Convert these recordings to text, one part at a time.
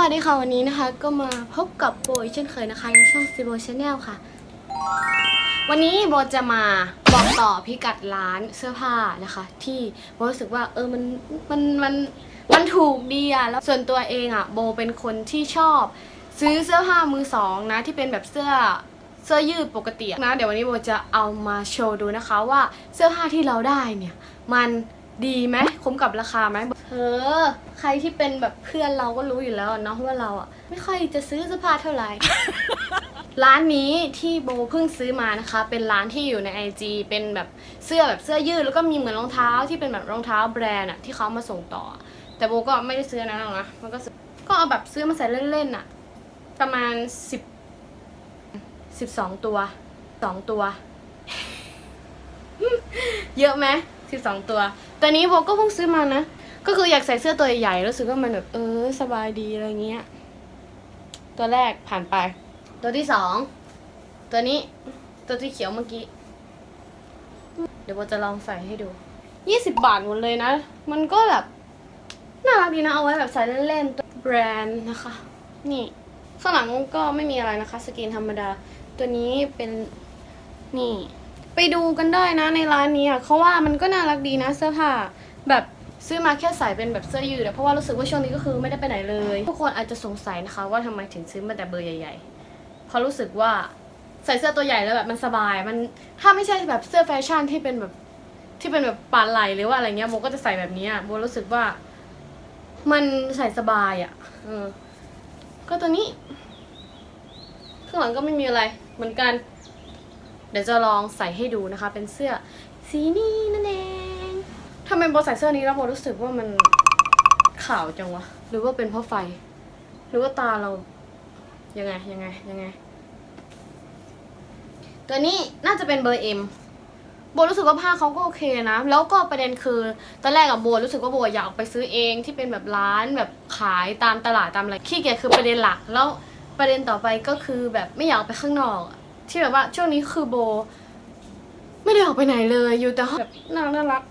วัสดีค่ะวันนี้นะคะ ก็มาพบกับโบอีกเช่นเคยนะคะในช่องซีโบชาแนลค่ะ วันนี้โบจะมาบอกต่อพิกัดร้านเสื้อผ้านะคะ ที่โบรู้สึกว่าเออมันมันมันมันถูกดีอะแล้วส่วนตัวเองอะโบเป็นคนที่ชอบ ซื้อเสื้อผ้ามือสองนะที่เป็นแบบเสื้อเสื้อยืดปกตินะเดี๋ยววันนี้โบจะเอามาโชว์ดูนะคะว่าเสื้อผ้าที่เราได้เนี่ยมัน ดีไหมคุ้มกับราคาไหมเออใครที่เป็นแบบเพื่อนเราก็รู้อยู่แล้วเนาะว่าเราอะไม่ค่อยจะซื้อเสื้อผ้าเท่าไหร่ ร้านนี้ที่โบเพิ่งซื้อมานะคะ เป็นร้านที่อยู่ใน IG เป็นแบบเสื้อแบบเสื้อยืดแล้วก็มีเหมือนรองเท้าที่เป็นแบบรองเท้าแบรนด์อะที่เขามาส่งต่อ แต่โบก็ไม่ได้ซื้ออนนะหรอกนะมันก็ซื้อก็เอาแบบซื้อมาใส่เล่นๆอะประมาณสิบสิบสองตัวสองตัว เยอะไหม สิบสองตัวแต่นี้โบก็เพิ่งซื้อมานะ ก็คืออยากใส่เสื้อตัวใหญ่ๆรู้สึกว่ามันแบบเออสบายดีอะไรเงี้ย ตัวแรกผ่านไป ตัวที่สองตัวนี้ตัวที่เขียวเมื่อกี้ เดี๋ยวโบจะลองใส่ให้ดูยี่สิบบาทหมดเลยนะ มันก็แบบน่ารักดีนะเอาไว้แบบใส่เล่นๆตัวแบรนด์นะคะ นี่ข้างหลังก็ไม่มีอะไรนะคะ สกรีนธรรมดา ตัวนี้เป็นนี่ ไปดูกันได้นะในร้านนี้อะเขาว่ามันก็น่ารักดีนะเสื้อผ้าแบบซื้อมาแค่ใส่เป็นแบบเสื้อยืดเพราะว่ารู้สึกว่าช่วงนี้ก็คือไม่ได้ไปไหนเลย ทุกคนอาจจะสงสัยนะคะว่าทำไมถึงซื้อมาแต่เบอร์ใหญ่ๆเพราะรู้สึกว่าใส่เสื้อตัวใหญ่แล้วแบบมันสบาย มันถ้าไม่ใช่แบบเสื้อแฟชั่นที่เป็นแบบที่เป็นแบบปานไหลหรือว่าอะไรเงี้ยโบก็จะใส่แบบนี้โบรู้สึกว่า มันใส่สบายอะ่ะเออก็ตัวนี้ ข้างหลังก็ไม่มีอะไรเหมือนกัน เดี๋ยวจะลองใส่ให้ดูนะคะ เป็นเสื้อสีนี้นั่นเองทำไมโบใส่เสื้อนี้แล้วโบรู้สึกว่ามันขาวจังวะ หรือว่าเป็นเพราะไฟ หรือว่าตาเรา ยังไงยังไงยังไง ตัวนี้น่าจะเป็นเบอร์เอ็มโบรู้สึกว่าผ้าเขาก็โอเคนะ แล้วก็ประเด็นคือ ตอนแรกอะโบรู้สึกว่าโบอยากออกไปซื้อเองที่เป็นแบบร้านแบบขายตามตลาดตามอะไรขี้เกียจคือประเด็นหลัก แล้วประเด็นต่อไปก็คือแบบไม่อยากไปข้างนอก ที่แบบว่าช่วงนี้คือโบ ไม่ได้ออกไปไหนเลยอยู่แต่ห้องแบบน่ารักน่ารัก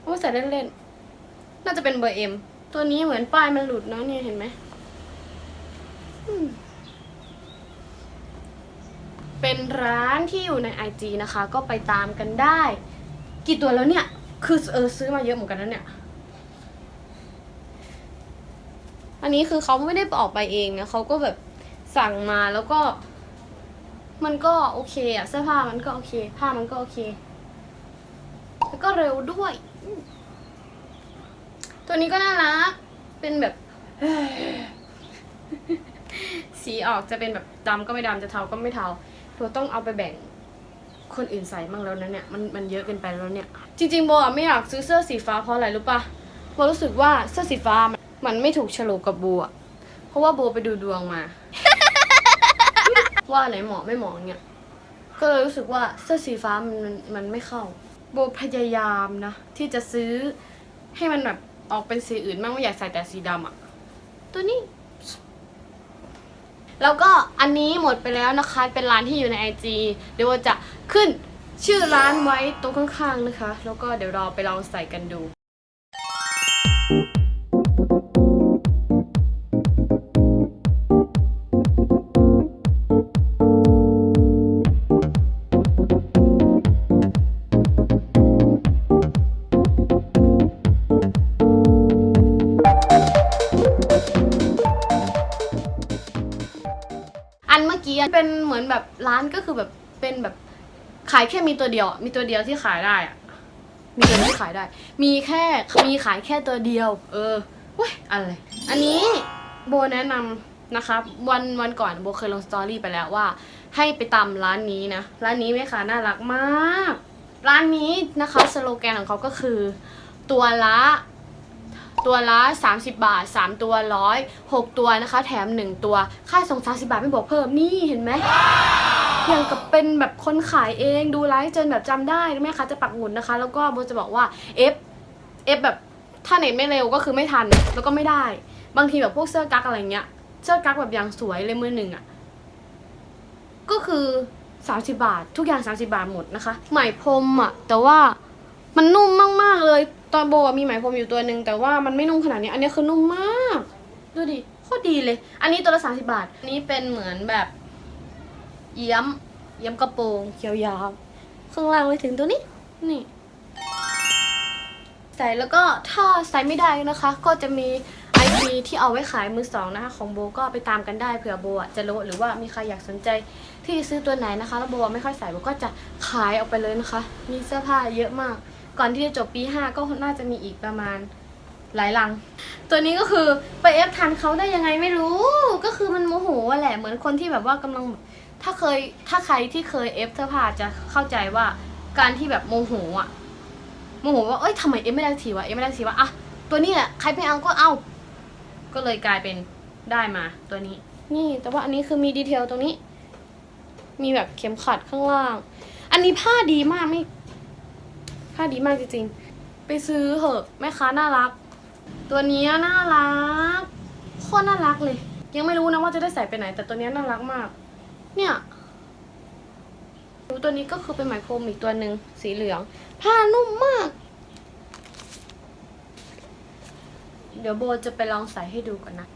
เอาไว้ใส่เล่นๆน่าจะเป็นเบอร์เอ็มตัวนี้เหมือนป้ายมันหลุดเนาะเนี่ยเห็นไหมอืมเป็นร้านที่อยู่ใน IG นะคะ ก็ไปตามกันได้ กี่ตัวแล้วเนี่ย คือเออซื้อมาเยอะเหมือนกันแล้วเนี่ย อันนี้คือเขาไม่ได้ออกไปเองนะเขาก็แบบสั่งมาแล้วก็ มันก็โอเคอะเสื้อผ้ามันก็โอเค ผ้ามันก็โอเค แล้วก็เร็วด้วย ตัวนี้ก็น่ารัก เป็นแบบ สีออกจะเป็นแบบดำก็ไม่ดำจะเทาก็ไม่เทาเราต้องเอาไปแบ่งคนอื่นใส่บ้างแล้วนะเนี่ยมันมันเยอะเกินไปแล้วเนี่ย จริงๆโบอะไม่อยากซื้อเสื้อสีฟ้าเพราะอะไรรู้ปะโบรู้สึกว่าเสื้อสีฟ้ามันไม่ถูกโฉลกกับโบอะเพราะว่าโบไปดูดวงมา ว่าไหนเหมาะไม่เหมาะเนี่ยก็เลยรู้สึกว่าเสื้อสีฟ้ามันมันไม่เข้า โบพยายามนะ ที่จะซื้อให้มันแบบออกเป็นสีอื่นบ้างไม่อยากใส่แต่สีดำอะตัวนี้ แล้วก็อันนี้หมดไปแล้วนะคะ เป็นร้านที่อยู่ใน IG เดี๋ยวจะขึ้นชื่อร้านไว้ตรงข้างๆนะคะ แล้วก็เดี๋ยวเราไปลองใส่กันดู อันเมื่อกี้เป็นเหมือนแบบร้านก็คือแบบเป็นแบบขายแค่มีตัวเดียว มีตัวเดียวที่ขายได้อะมีตัวเดียวที่ขายได้ มีแค่มีขายแค่ตัวเดียว เออเว้ยอะไร อันนี้โบแนะนำนะคะวันวันก่อนโบเคยลงสตอรี่ไปแล้วว่า ให้ไปตามร้านนี้นะ ร้านนี้แม่ค้าน่ารักมาก ร้านนี้นะคะสโลแกนของเขาก็คือ ตัวละ ตัวละ 30 บาท 3 ตัวร้อย6ตัวนะคะ แถม 1 ตัว ค่าส่ง 30 บาทไม่บวกเพิ่มนี่เห็นไหมอย่างกับเป็นแบบคนขายเองดูไลฟ์จนแบบจำได้แม่ค้าจะปักหมุดนะคะ แล้วก็โบจะบอกว่า F F แบบถ้าเน็ตไม่เร็วก็คือไม่ทันแล้วก็ไม่ได้ บางทีแบบพวกเสื้อกั๊กอะไรเงี้ยเสื้อกั๊กแบบอย่างสวยเลยมือหนึ่งอะก็คือ30บาท ทุกอย่าง 30 บาทหมดนะคะ ไหมพรมอะแต่ว่ามันนุ่มมากๆเลย ตอนโบมีไหมพรมอยู่ตัวหนึ่งแต่ว่ามันไม่นุ่มขนาดนี้ อันนี้คือนุ่มมาก ดูดิโคตรดีเลย อันนี้ตัวละสามสิบาท อันนี้เป็นเหมือนแบบเอี้ยมเอี้ยมกระโปรงยาวๆข้างล่างไปถึงตัวนี้ นี่ ใส่แล้วก็ถ้าใส่ไม่ได้นะคะ ก็จะมีไอทีที่เอาไว้ขายมือสองนะคะ ของโบก็ไปตามกันได้เผื่อโบอจะรู้หรือว่ามีใครอยากสนใจที่ซื้อตัวไหนนะคะ แล้วโบไม่ค่อยใส่โบก็จะขายออกไปเลยนะคะ มีเสื้อผ้าเยอะมาก ก่อนที่จะจบปี 5 ก็น่าจะมีอีกประมาณหลายลัง ตัวนี้ก็คือไปเอฟทันเขาได้ยังไงไม่รู้ ก็คือมันโมโหแหละเหมือนคนที่แบบว่ากำลังถ้าเคยถ้าใครที่เคยเอฟเสื้อผ้าจะเข้าใจว่าการที่แบบโมโหอะโมโหว่าเอ้ยทำไมเอฟไม่ได้ทีวะเอฟไม่ได้ทีวะอะตัวนี้แหละใครไม่เอาก็เอา ก็เลยกลายเป็นได้มาตัวนี้ นี่แต่ว่าอันนี้คือมีดีเทลตรงนี้ มีแบบเข็มขัดข้างล่าง อันนี้ผ้าดีมากไม่ ผ้าดีมากจริงๆ ไปซื้อเหอะแม่ค้าน่ารัก ตัวนี้น่ารักโคตรน่ารักเลย ยังไม่รู้นะว่าจะได้ใส่ไปไหน แต่ตัวนี้น่ารักมาก เนี่ยดูตัวนี้ก็คือเป็นไหมพรมอีกตัวหนึ่งสีเหลือง ผ้านุ่มมาก เดี๋ยวโบจะไปลองใส่ให้ดูก่อนนะ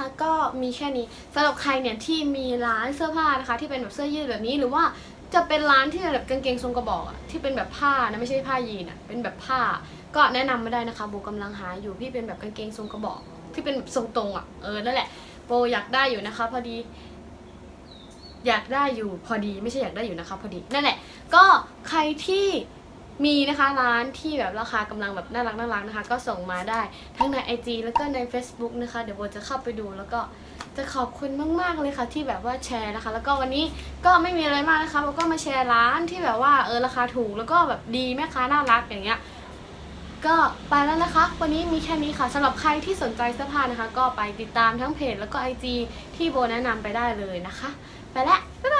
นะคะ ก็มีแค่นี้สำหรับใครเนี่ยที่มีร้านเสื้อผ้านะคะ ที่เป็นแบบเสื้อยืดแบบนี้หรือว่าจะเป็นร้านที่แบบกางเกงทรงกระบอกอะที่เป็นแบบผ้านะไม่ใช่ผ้ายีนอะเป็นแบบผ้า ก็แนะนำไม่ได้นะคะโบกำลังหาอยู่พี่เป็นแบบกางเกงทรงกระบอก ที่เป็นแบบทรงตรงอะเออนั่นแหละโบอยากได้อยู่นะคะ พอดี อยากได้อยู่พอดีไม่ใช่อยากได้อยู่นะคะ พอดีนั่นแหละ ก็ใครที่ มีนะคะร้านที่แบบราคากำลังแบบน่ารักน่ารักนะคะ ก็ส่งมาได้ทั้งใน IG แล้วก็ใน Facebook นะคะ เดี๋ยวโบจะเข้าไปดูแล้วก็จะขอบคุณมาก ๆ เลยค่ะที่แบบว่าแชร์นะคะ แล้วก็วันนี้ก็ไม่มีอะไรมากนะคะโบก็มาแชร์ร้านที่แบบว่าเออราคาถูกแล้วก็แบบดีแม่ค้าน่ารักอย่างเงี้ยก็ไปแล้วนะคะ วันนี้มีแค่นี้ค่ะสำหรับใครที่สนใจเสื้อผ้านะคะ ก็ไปติดตามทั้งเพจแล้วก็ IG ที่โบแนะนำไปได้เลยนะคะ ไปแล้วบ๊ายบาย